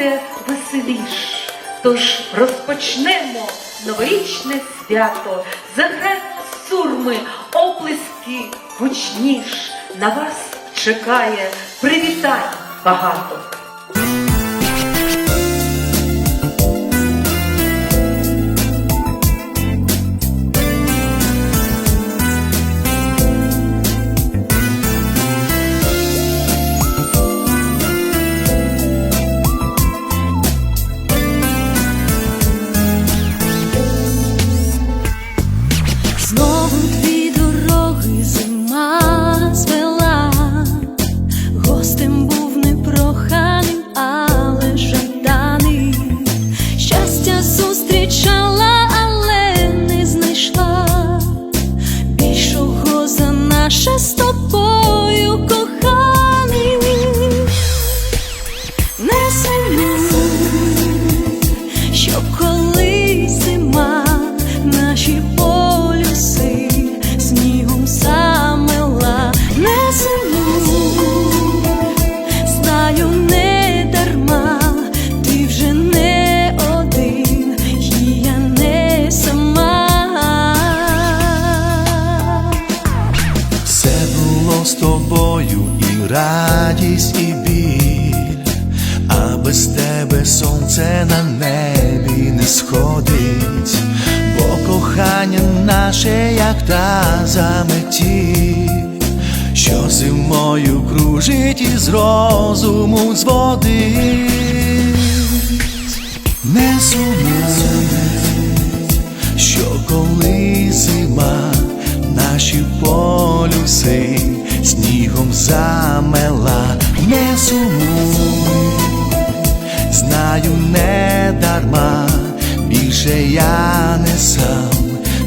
буде веселіш. Тож розпочнемо новорічне свято, заграємо сурми, оплески гучніш. На вас чекає привітань багато. Радість, і біль, а без тебе сонце на небі не сходить, бо кохання наше, як та заметіль, що зимою кружить і з розуму зводить. Не сумуй, що коли зима наші полюси снігом замела, не сумуй, знаю не дарма, більше я не сам,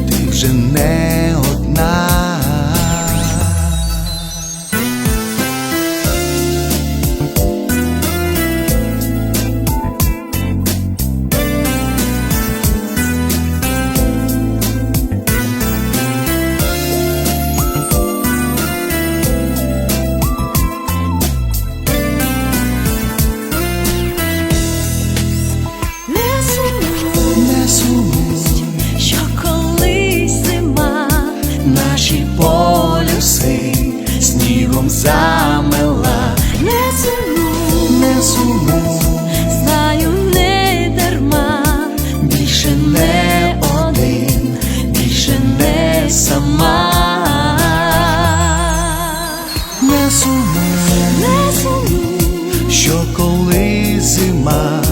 ти вже не одна. Не сумуй, не сумуй, що коли зима